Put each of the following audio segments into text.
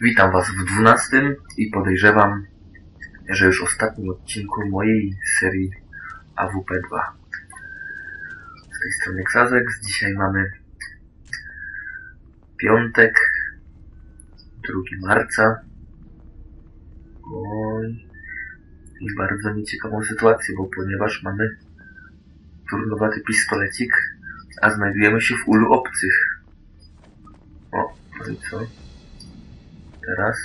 Witam Was w dwunastym i podejrzewam, że już ostatnim odcinku mojej serii AWP2. Z tej strony Ksazek, dzisiaj mamy piątek, 2 marca. Oj, i bardzo nieciekawą sytuację, bo ponieważ mamy turnowaty pistolecik, a znajdujemy się w ulu obcych. O, no i co? Teraz.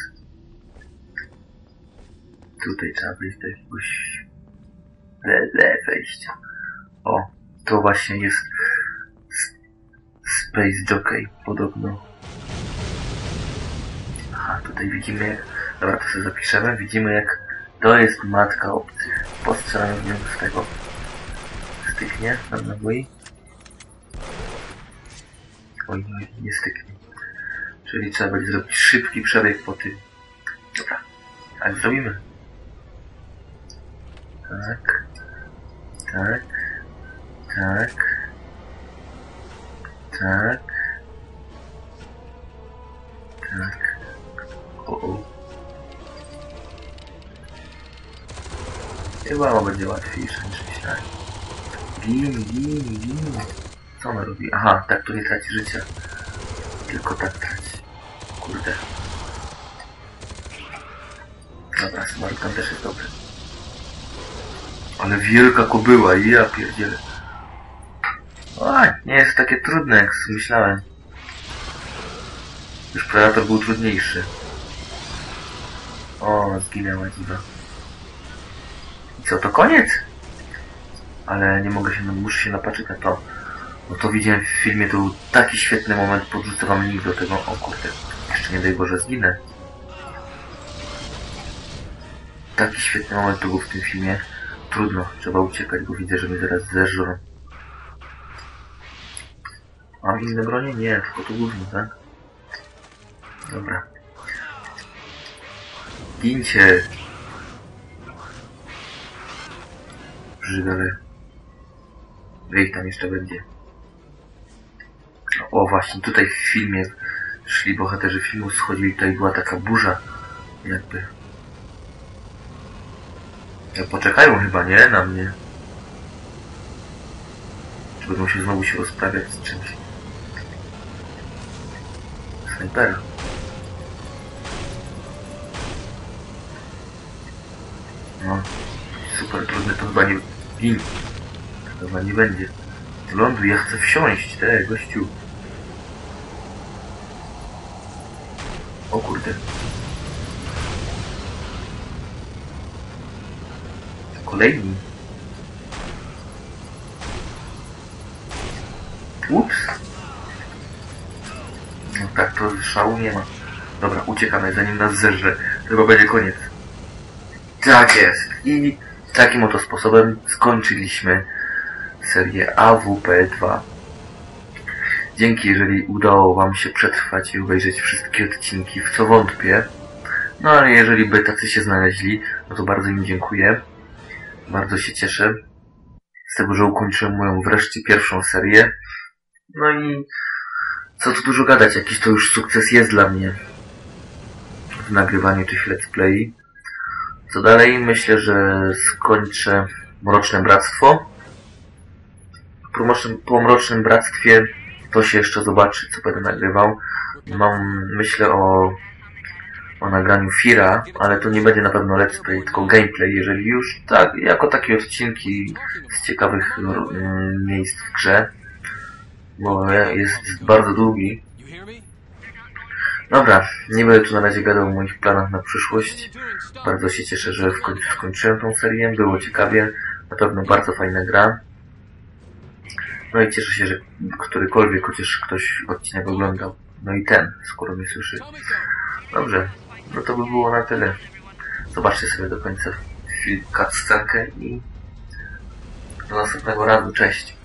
Tutaj trzeba wejść do jakiegoś le, le wejścia. O, to właśnie jest Space Jockey, podobno. Aha, tutaj widzimy jak... Dobra, to sobie zapiszemy. Widzimy jak to jest matka obcych. Postrzelamy w nią z tego. Styknie nam na boi. Oj, oj, nie styknie. Czyli trzeba będzie zrobić szybki przebieg po tym. Dobra, ale zrobimy. Tak. Tak. Tak. Tak. Tak. O, o. Chyba będzie łatwiejsze niż myślałem. Gin, gin, gin. Co ona robi? Aha, tak to nie traci życia. Tylko tak. Kurde. Dobra, Smartgun też jest dobry. Ale wielka kobyła, ja pierdzielę. Oj, nie jest takie trudne jak myślałem. Już Predator był trudniejszy. O, zginęła dziwa. I co, to koniec? Ale nie mogę się, muszę się napatrzeć na to. No to widziałem w filmie, to był taki świetny moment, podrzucę wam link do tego. O kurde, jeszcze nie daj Boże zginę. Taki świetny moment był w tym filmie. Trudno, trzeba uciekać, bo widzę, że mnie zaraz zeżrą. Mam inne bronie? Nie, tylko to głównie, tak? Dobra. Gincie! Żygale. Ich tam jeszcze będzie? O właśnie, tutaj w filmie szli bohaterzy filmu, schodzili, tutaj była taka burza, jakby. Ja poczekają chyba, nie? Na mnie. Czy będą się znowu się rozprawiać z czymś? Snajpera. No, super trudne to chyba nie... Gin. Chyba nie będzie. Lądu, ja chcę wsiąść, te, gościu. O kurde. Kolejni. Ups. No tak, to szału nie ma. Dobra, uciekamy, zanim nas zerze. Chyba będzie koniec. Tak jest. I takim oto sposobem skończyliśmy serię AWP2. Dzięki, jeżeli udało Wam się przetrwać i obejrzeć wszystkie odcinki, w co wątpię. No ale jeżeli by tacy się znaleźli, no to bardzo im dziękuję. Bardzo się cieszę z tego, że ukończyłem moją wreszcie pierwszą serię. No i co tu dużo gadać, jakiś to już sukces jest dla mnie w nagrywaniu tych let's play. Co dalej? Myślę, że skończę Mroczne Bractwo. Po Mrocznym, Bractwie to się jeszcze zobaczy, co będę nagrywał. Mam, myślę o, o nagraniu Fira, ale to nie będzie na pewno let's play, tylko gameplay, jeżeli już, tak, jako takie odcinki z ciekawych mm, miejsc w grze, bo jest bardzo długi. Dobra, nie będę tu na razie gadał o moich planach na przyszłość. Bardzo się cieszę, że w końcu skończyłem tą serię, było ciekawie, na pewno bardzo fajna gra. No i cieszę się, że którykolwiek chociaż ktoś odcinek oglądał. No i ten, skoro mnie słyszy. Dobrze, no to by było na tyle. Zobaczcie sobie do końca film cutscenkę i do następnego razu. Cześć.